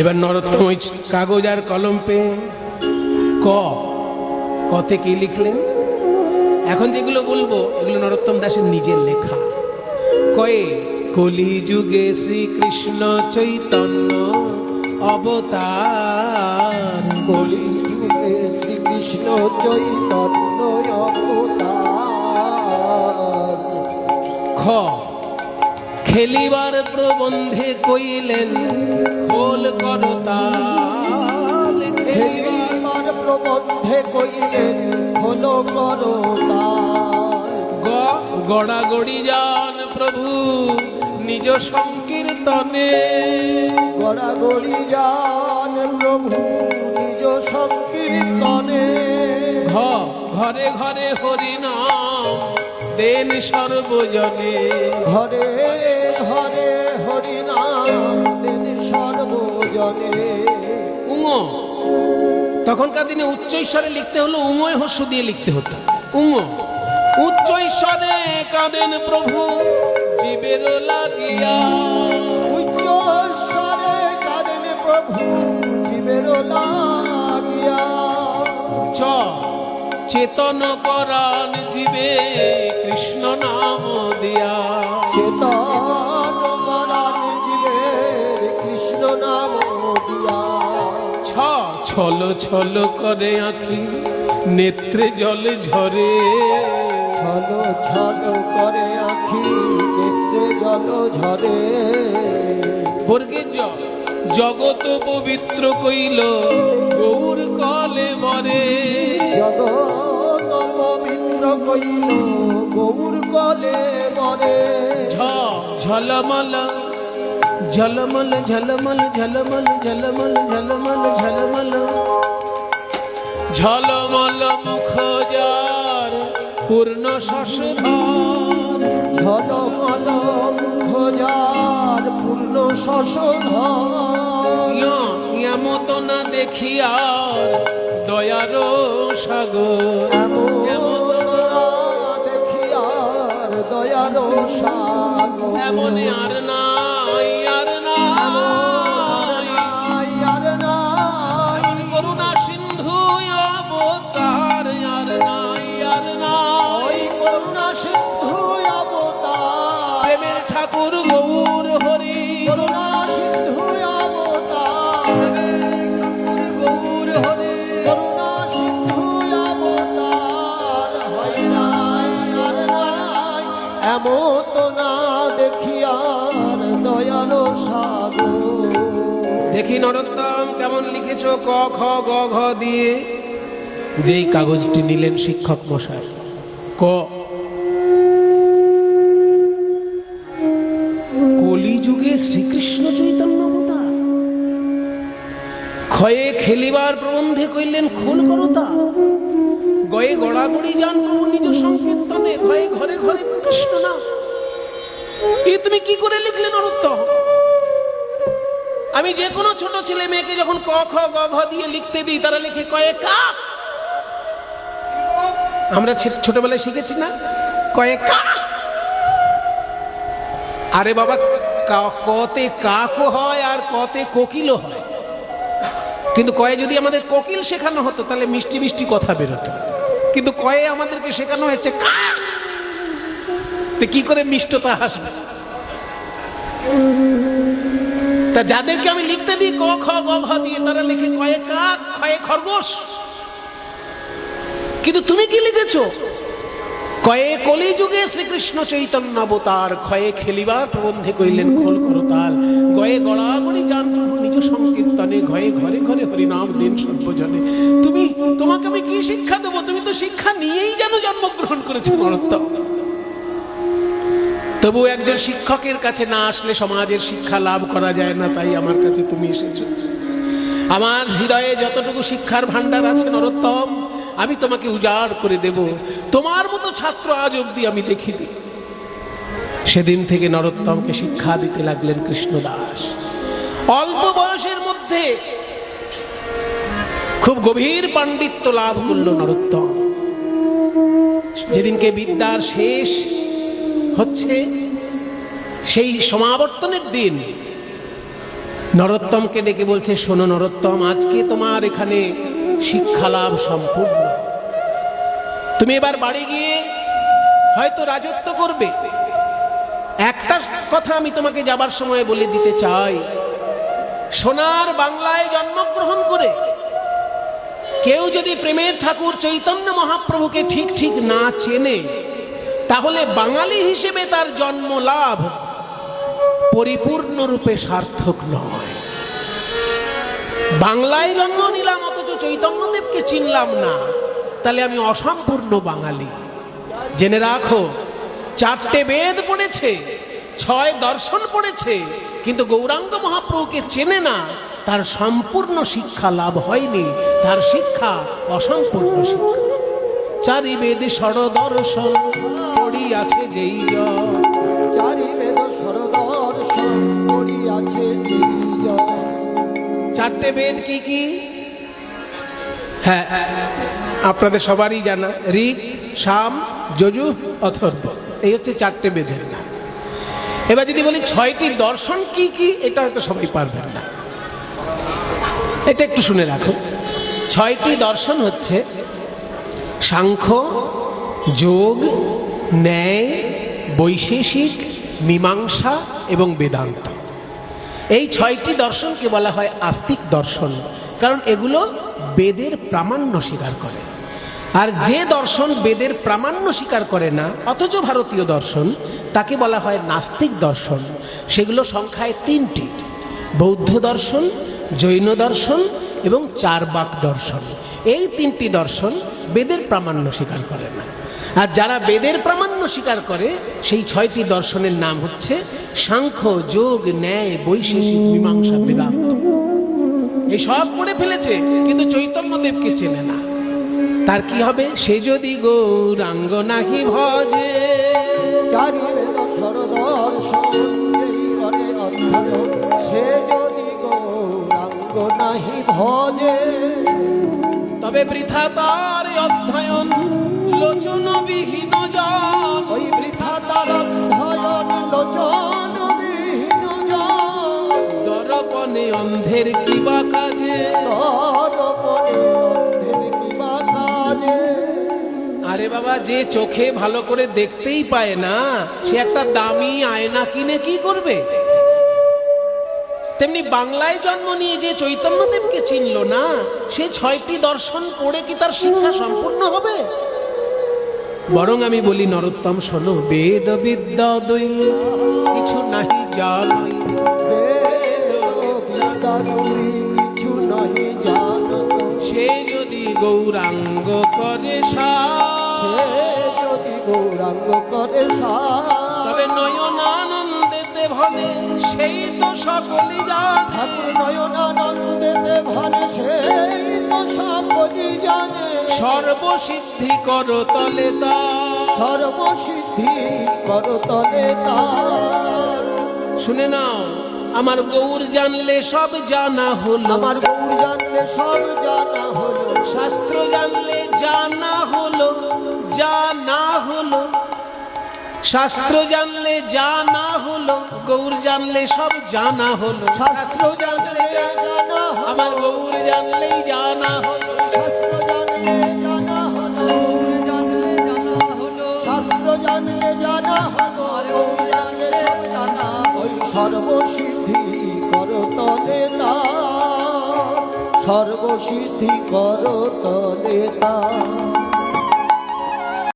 এবার নরোত্তম ওই কাগজ আর কলম পেয়ে ক কতে কি লিখলেন? এখন যেগুলো বলব এগুলো নরোত্তম দাসের নিজের লেখা। কয়ে কলি যুগে শ্রীকৃষ্ণ চৈতন্য অবতার। কলি যুগে শ্রীকৃষ্ণ চৈতন্য অবতার। খ খেলিবার প্রবন্ধে কইলেন খোল করতাল। খেলিবার প্রবন্ধে কইলেন হলো করো গ গড়াগড়ি যান প্রভু নিজ সংকীর্তনে। গড়াগড়ি যান প্রভু নিজ সংকীর্তনে। ঘরে ঘরে হরিনাম দেন সর্বজনে। ঘরে উঙ তখনকার দিনে উচ্চ ঈশ্বরে লিখতে হলো উঙয় হস্য দিয়ে লিখতে হতো। উঙ উচ্চ ঈশ্বরে কাঁদেন প্রভু জীবের লাগিয়া। উচ্চ স্বরে কাঁদেন প্রভু জীবের লাগিয়া। চ। চেতন করান জীবে কৃষ্ণ নাম দিয়া। চেতন ছল ছল করে আঁখি নেত্রে জল ঝরে। ছল ছল করে আখি নেত্রে জল ঝরে। বর্গের জ জগত পবিত্র কইল গৌর কলে মরে। জগত পবিত্র কইল গৌর কলে মরে। ঝলমল ঝলমল ঝলমল ঝলমল ঝলমল ঝলমল ঝলমল। ঝলমল মুখ যার পূর্ণ শশধর ঝলমল খোঁজার পূর্ণ শশধর এমত না দেখিয়া দয়ার সাগর। এমন আর নাই নরোত্তম কেমন লিখেছ ক খ গ ঘ দিয়ে? যেই কাগজটি নিলেন শিক্ষক মশাই। ক। কলিযুগে শ্রীকৃষ্ণ চৈতন্য অবতার। ক্ষয়ে খেলিবার প্রবন্ধে কইলেন খোল করতা গয়ে গড়াগড়ি যান প্রভু নিজ সংকীর্তনে। ঘয়ে ঘরে ঘরে কৃষ্ণ না এ তুমি কি করে লিখলে নরোত্তম? আমি যে কোনো ছোট ছেলে মেয়েকে যখন ক, খ, গ, ঘ দিয়ে লিখতে দিই, তারা লিখে কয়ে কাক। আমরা ছোটবেলায় শিখেছি না? কয়ে কাক। আরে বাবা কতে কাকও হয় আর কতে কোকিলও হয়। কিন্তু কয়ে যদি আমাদের কোকিল শেখানো হতো, তাহলে মিষ্টি মিষ্টি কথা বেরোতো। কিন্তু কয়ে আমাদেরকে শেখানো হয়েছে কাক। কি করে মিষ্টতা হাসবে তা যাদেরকে আমি লিখতে দিই, ক, খ, গ ঘ দিয়ে তারা লিখে কয়ে কাক খয়ে খরগোশ। কিন্তু তুমি কি লিখেছো? কয়ে কলিযুগে শ্রীকৃষ্ণ চৈতন্য অবতার ক্ষয়ে খেলিবার প্রবন্ধে কইলেন খোল করতাল গয়ে গড়াগড়ি যান নিজ সংকীর্তনে, ঘয়ে ঘরে ঘরে হরিনাম দেন সর্বজনে। তুমি, তোমাকে আমি কি শিক্ষা দেবো? তুমি তো শিক্ষা নিয়েই যেন জন্মগ্রহণ করেছ নরোত্তম তবু একজন শিক্ষকের কাছে না আসলে সমাজের শিক্ষা লাভ করা যায় না, তাই আমার কাছে তুমি এসেছ। আমার হৃদয়ে যতটুকু শিক্ষার ভান্ডার আছে নরোত্তম, আমি তোমাকে উজাড় করে দেব। তোমার মতো ছাত্র আজ অব্দি আমি দেখিনি। সেদিন থেকে নরোত্তমকে শিক্ষা দিতে লাগলেন কৃষ্ণদাস। অল্প বয়সের মধ্যে খুব গভীর পাণ্ডিত্য লাভ করল নরোত্তম। যেদিনকে বিদ্যার শেষ হচ্ছে সেই সমাবর্তনের দিন। নরোত্তমকে ডেকে বলছে, শোনো নরোত্তম, আজকে তোমার এখানে শিক্ষা লাভ সম্পূর্ণ। তুমি এবার বাড়ি গিয়ে হয়তো রাজত্ব করবে। একটা কথা আমি তোমাকে যাবার সময় বলে দিতে চাই। সোনার বাংলায় জন্মগ্রহণ করে কেউ যদি প্রেমের ঠাকুর চৈতন্য মহাপ্রভুকে ঠিক ঠিক না চেনে তাহলে বাঙালি হিসেবে তার জন্ম লাভ পরিপূর্ণরূপে সার্থক নয়। বাংলায় জন্ম নিলাম, অথচ চৈতন্যদেবকে চিনলাম না। তাহলে আমি অসম্পূর্ণ বাঙালি। জেনে রাখো, চারটে বেদ পড়েছে, ছয় দর্শন পড়েছে, কিন্তু গৌরাঙ্গ মহাপ্রভুকে চেনে না, তার সম্পূর্ণ শিক্ষা লাভ হয়নি, তার শিক্ষা অসম্পূর্ণ শিক্ষা। চারি বেদ সরদর্শন। পড়িয়াছে যেই। চারি বেদ দিজন। চারটে বেদ কি কি? হ্যাঁ আপনাদের সবারই জানা। ঋক, সাম, যজু, অথর্ব। এই হচ্ছে চারটে বেদের নাম। এবার যদি বলি ছয়টি দর্শন কি কি, এটা হয়তো সবাই পারবেন না। এটা একটু শুনে রাখো। ছয়টি দর্শন হচ্ছে সাংখ্য, যোগ ন্যায়, বৈশেষিক, মীমাংসা এবং বেদান্ত। এই ছয়টি দর্শনকে বলা হয় আস্তিক দর্শন, কারণ এগুলো বেদের প্রামাণ্য স্বীকার করে। আর যে দর্শন বেদের প্রামাণ্য স্বীকার করে না, অথচ ভারতীয় দর্শন, তাকে বলা হয় নাস্তিক দর্শন। সেগুলো সংখ্যায় তিনটি, বৌদ্ধ দর্শন, জৈন দর্শন এবং চারবাক দর্শন। এই তিনটি দর্শন বেদের প্রামাণ্য স্বীকার করে না। আর যারা বেদের প্রামাণ্য স্বীকার করে, সেই ছয়টি দর্শনের নাম হচ্ছে সাংখ্য, যোগ, ন্যায়, বৈশেষিক, মীমাংসা, বেদান্ত। এই সব পড়ে ফেলেছে, কিন্তু চৈতন্যদেবকে চেনে না। তার কি হবে? সে যদি গৌরাঙ্গ নাহি ভজে। সে যদি গৌরাঙ্গ নাহি ভজে। তবে বৃথা তার অধ্যয়ন। লোচন বিহীন জন ওই বৃথা তার অধ্যয়ন লোচন বিহীন জন। দরপনে অন্ধের কিবা কাজে। আরে বাবা, যে চোখে ভালো করে দেখতেই পায় না, সে একটা দামি আয়না কিনে কি করবে? তেমনি বাংলায় জন্ম নিয়ে যে চৈতন্যদেবকে চিনল না সে ছয়টি দর্শন পড়ে কি তার শিক্ষা সম্পূর্ণ হবে? বরং আমি বলি নরোত্তম শোনো বেদ বিদ্যা দই কিছু নাহি জানই। কিছু নাহি জানো সে যদি গৌরাঙ্গ করে সা সে যদি গৌরাঙ্গ করে সার তবে নয়নানন্দেতে সেই তো সকলই জানে। ঠাকুর নয়নানন্দেতে ভরে সেই তো সকলই জানে। সর্বসিদ্ধি কর তলে তা সর্বসিদ্ধি কর তলে তার। শুনে নাও আমার গৌর জানলে সব জানা হলো। আমার গৌর জানলে সব জানা হলো। শাস্ত্র জানলে জানা হলো জানা হলো। শাস্ত্র জানলে জানা হলো গৌর জানলে সব জানা হলো। শাস্ত্র জানলে জানা আমার গৌর জানলেই জানা হলো। শাস্ত্র জানলে জানা হলো জানলে জানা হলো। শাস্ত্র জানলে জানা হলো আর গৌর জানলে সব জানা ওই সর্বসিদ্ধি কর তলে তা সর্বসিদ্ধি কর তলে তা।